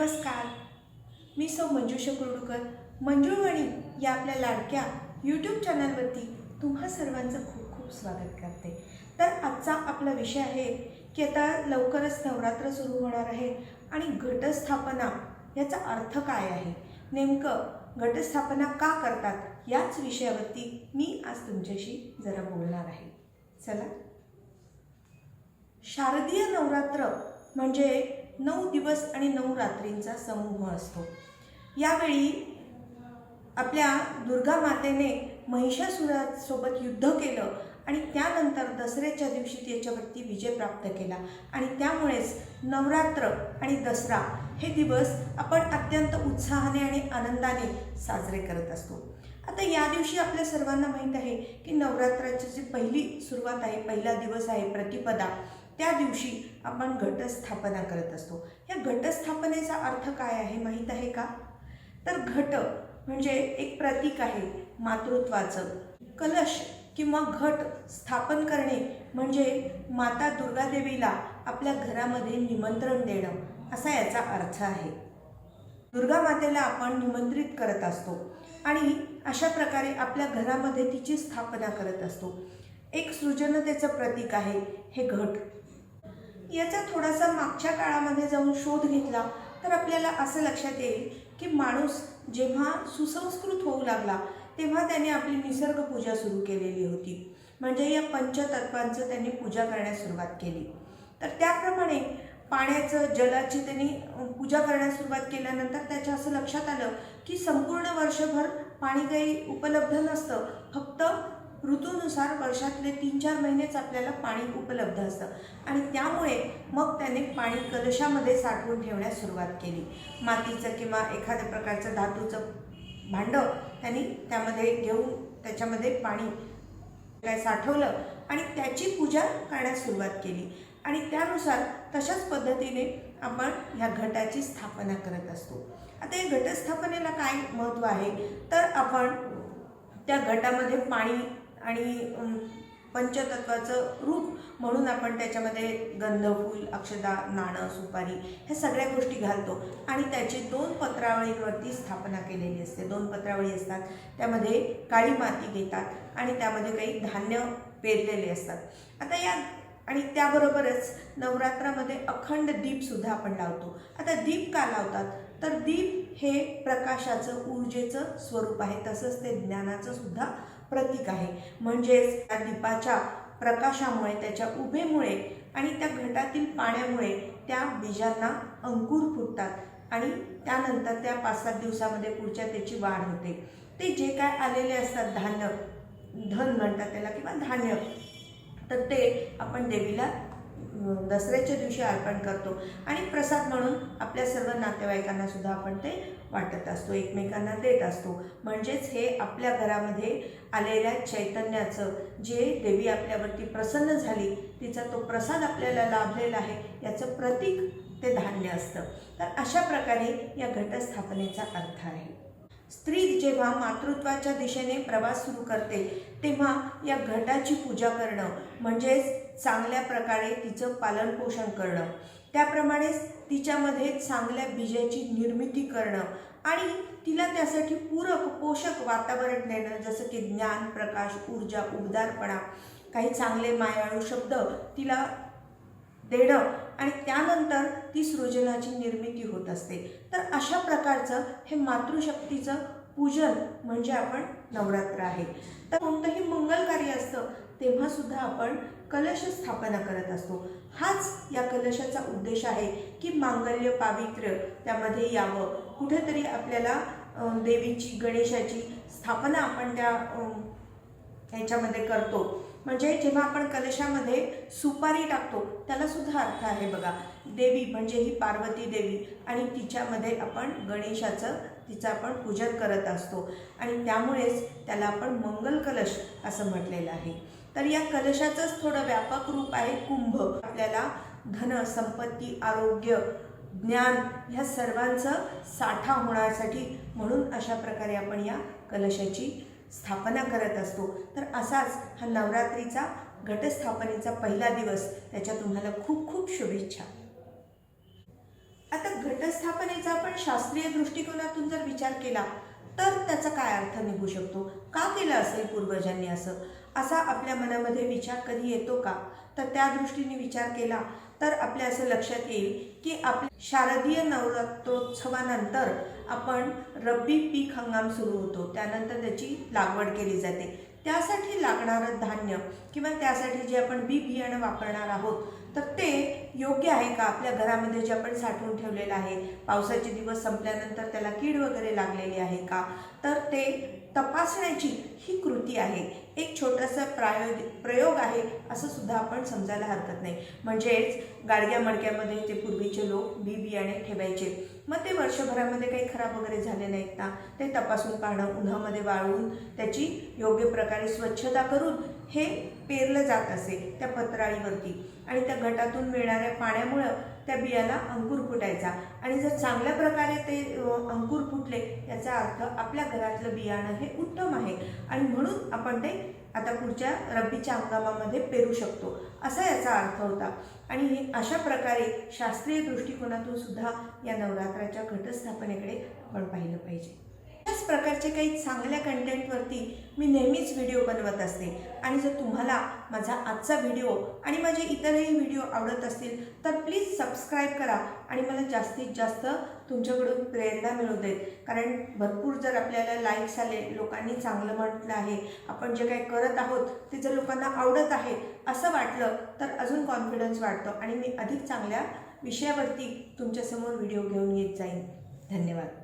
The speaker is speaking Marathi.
नमस्कार. मी सौ मंजुषा कुर्डूकर. मंजुळवाणी या आपल्या लाडक्या यूट्यूब चॅनलवरती तुम्हा सर्वांचं खूप खूप स्वागत करते. तर आजचा आपला विषय आहे की आता लवकरच नवरात्र सुरू होणार आहे आणि घटस्थापना याचा अर्थ काय आहे? नेमकं घटस्थापना का करतात याच विषयावरती मी आज तुमच्याशी जरा बोलणार आहे. चला. शारदीय नवरात्र म्हणजे नऊ दिवस आणि नऊ रात्रींचा समूह असतो. यावेळी आपल्या दुर्गा मातेने महिषासुरासोबत युद्ध केलं आणि त्यानंतर दसऱ्याच्या दिवशी त्याच्यावरती विजय प्राप्त केला. आणि त्यामुळेच नवरात्र आणि दसरा हे दिवस आपण अत्यंत उत्साहाने आणि आनंदाने साजरे करत असतो. आता या दिवशी आपल्या सर्वांना माहीत आहे की नवरात्राची जी पहिली सुरुवात आहे पहिला दिवस आहे प्रतिपदा त्या दिवशी आपण घटस्थापना करत असतो. या घटस्थापनेचा अर्थ काय आहे माहीत आहे का? तर घट म्हणजे एक प्रतीक आहे मातृत्वाचं. कलश किंवा घट स्थापन करणे म्हणजे माता दुर्गादेवीला आपल्या घरामध्ये निमंत्रण देणं असा याचा अर्थ आहे. दुर्गा मातेला आपण निमंत्रित करत असतो आणि अशा प्रकारे आपल्या घरामध्ये तिची स्थापना करत असतो. एक सृजनतेचं प्रतीक आहे हे घट. याचा थोडासा मागच्या काळामध्ये जाऊन शोध घेतला तर आपल्याला असं लक्षात येईल की माणूस जेव्हा सुसंस्कृत होऊ लागला तेव्हा त्याने आपली निसर्ग पूजा सुरू केलेली होती. म्हणजे या पंचतत्वांचं त्यांनी पूजा करण्यास सुरुवात केली. तर त्याप्रमाणे पाण्याचं जलाची त्यांनी पूजा करण्यास सुरुवात केल्यानंतर त्याच्या असं लक्षात आलं की संपूर्ण वर्षभर पाणी काही उपलब्ध नसतं. फक्त ऋतूनुसार वर्षातले तीन चार महिनेच आपल्याला पाणी उपलब्ध असतं. आणि त्यामुळे मग त्याने पाणी कलशामध्ये साठवून ठेवण्यास सुरुवात केली. मातीचं किंवा एखाद्या प्रकारचं धातूचं भांडं त्यांनी त्यामध्ये घेऊन त्याच्यामध्ये पाणी काय साठवलं आणि त्याची पूजा करण्यास सुरुवात केली. आणि त्यानुसार तशाच पद्धतीने आपण ह्या घटाची स्थापना करत असतो. आता या घटस्थापनेला काय महत्त्व आहे? तर आपण त्या घटामध्ये पाणी आणि पंचतत्वाचं रूप म्हणून आपण त्याच्यामध्ये गंधफूल अक्षदा नाणं सुपारी ह्या सगळ्या गोष्टी घालतो. आणि त्याची दोन पत्रावळींवरती स्थापना केलेली असते. दोन पत्रावळी असतात. त्यामध्ये काळी माती घेतात आणि त्यामध्ये काही धान्य पेरलेले असतात. आता या आणि त्याबरोबरच नवरात्रामध्ये अखंड दीपसुद्धा आपण लावतो. आता दीप का लावतात? तर दीप हे प्रकाशाचं ऊर्जेचं स्वरूप आहे. तसंच ते ज्ञानाचं सुद्धा प्रतीक आहे. म्हणजेच त्या दीपाच्या प्रकाशामुळे त्याच्या उभेमुळे आणि त्या घटातील पाण्यामुळे त्या बीजांना अंकुर फुटतात आणि त्यानंतर त्या पाच सात दिवसामध्ये पुढच्या त्याची वाढ होते. ते जे काय आलेले असतात धान्य धन म्हणतात त्याला किंवा धान्य तर ते आपण देवीला दसऱ्याच्या दिवशी अर्पण करतो. आणि प्रसाद म्हणून आपल्या सर्व नातेवाईकांना सुद्धा आपण ते वाटत असतो एकमेकांना देत असतो. म्हणजेच हे आपल्या घरामध्ये आलेल्या चैतन्याचं जे देवी आपल्यावरती प्रसन्न झाली तिचा तो प्रसाद आपल्याला लाभलेला आहे याचं प्रतीक ते धान्य असतं. तर अशा प्रकारे या घटस्थापनेचा अर्थ आहे. स्त्री जेव्हा मातृत्वाच्या दिशेने प्रवास सुरू करते तेव्हा या घटाची पूजा करणं म्हणजेच चांगल्या प्रकारे तिचं पालनपोषण करणं. त्याप्रमाणेच तिच्यामध्ये चांगल्या बीजाची निर्मिती करणं आणि तिला त्यासाठी पूरक पोषक वातावरण देणं जसं की ज्ञान प्रकाश ऊर्जा उबदारपणा. काही चांगले मायाळू शब्द तिला देणं आणि त्यानंतर ती सृजनाची निर्मिती होत असते. तर अशा प्रकारचं हे मातृशक्तीचं पूजन म्हणजे आपण नवरात्र आहे. तर कोणतंही मंगल कार्य असतं तेव्हा सुद्धा आपण कलश स्थापना करत असतो. हाच या कलशाचा उद्देश आहे की मांगल्य पावित्र्य त्यामध्ये यावं. कुठेतरी आपल्याला देवीची गणेशाची स्थापना आपण त्या याच्यामध्ये ह्याच्यामध्ये करतो. म्हणजे जेव्हा आपण कलशामध्ये सुपारी टाकतो त्याला सुद्धा अर्थ आहे बघा. देवी म्हणजे ही पार्वती देवी आणि तिच्यामध्ये आपण गणेशाचं तिचं आपण पूजन करत असतो. आणि त्यामुळेच त्याला आपण मंगल कलश असं म्हटलेलं आहे. तर या कलशाचंच थोडं व्यापक रूप आहे कुंभ. आपल्याला धन संपत्ती आरोग्य ज्ञान ह्या सर्वांचं साठा होण्यासाठी म्हणून अशा प्रकारे आपण या कलशाची स्थापना करत असतो. तर असाच हा नवरात्रीचा घटस्थापनेचा पहिला दिवस त्याच्या तुम्हाला खूप खूप शुभेच्छा. आता घटस्थापनेचा आपण शास्त्रीय दृष्टिकोनातून जर विचार केला तर त्याचा काय अर्थ निघू शकतो? का केलं असेल पूर्वजांनी असं? असा आपल्या मनामध्ये विचार कधी येतो का? तर त्या दृष्टीने विचार केला तर आपल्या असं लक्षात येईल की आपल्या शारदीय नवरात्रोत्सवानंतर आपण रब्बी पीक हंगाम सुरू होतो. त्यानंतर त्याची लागवड केली जाते. त्यासाठी लागणारं धान्य किंवा त्यासाठी जे आपण बी बियाणं वापरणार आहोत तर ते योग्य आहे का? आपल्या घरामध्ये जे आपण साठवून ठेवलेलं आहे पावसाचे दिवस संपल्यानंतर त्याला कीड वगैरे लागलेली आहे का? तर ते तपासण्याची ही कृती आहे. एक छोटासा प्रायोग प्रयोग आहे असं सुद्धा आपण समजायला हरकत नाही. म्हणजेच गाडग्या मडक्यामध्ये ते पूर्वीचे लोक बी बियाणे ठेवायचे. मग ते वर्षभरामध्ये काही खराब वगैरे झाले नाहीत ना? ते तपासून पाहणं उन्हामध्ये वाळवून त्याची योग्य प्रकारे स्वच्छता करून हे पेरलं जात असे त्या पत्राळीवरती. आणि त्या घटातून मिळणाऱ्या पाण्यामुळं त्या बियाला अंकुर फुटायचा. आणि जर चांगल्या प्रकारे ते अंकुर फुटले याचा अर्थ आपल्या घरातलं बियाणं हे उत्तम आहे. आणि म्हणून आपण ते आता पुढच्या रब्बीच्या हंगामामध्ये पेरू शकतो. असा याचा अर्थ होता. आणि हे अशा प्रकारे शास्त्रीय दृष्टिकोनातून सुद्धा या नवरात्राच्या घटस्थापनेकडे आपण पाहिलं पाहिजे. प्रकारचे काही चांगल्या कंटेंटवरती मी नेहमीच व्हिडिओ बनवत असते. आणि जर तुम्हाला माझा आजचा व्हिडिओ आणि माझे इतरही व्हिडिओ आवडत असतील तर प्लीज सबस्क्राईब करा आणि मला जास्तीत जास्त तुमच्याकडून प्रेरणा मिळू देत. कारण भरपूर जर आपल्याला लाईक्स आले लोकांनी चांगलं म्हटलं आहे आपण जे काही करत आहोत ते जर लोकांना आवडत आहे असं वाटलं तर अजून कॉन्फिडन्स वाढतो आणि मी अधिक चांगल्या विषयावरती तुमच्यासमोर व्हिडिओ घेऊन येत जाईन. धन्यवाद.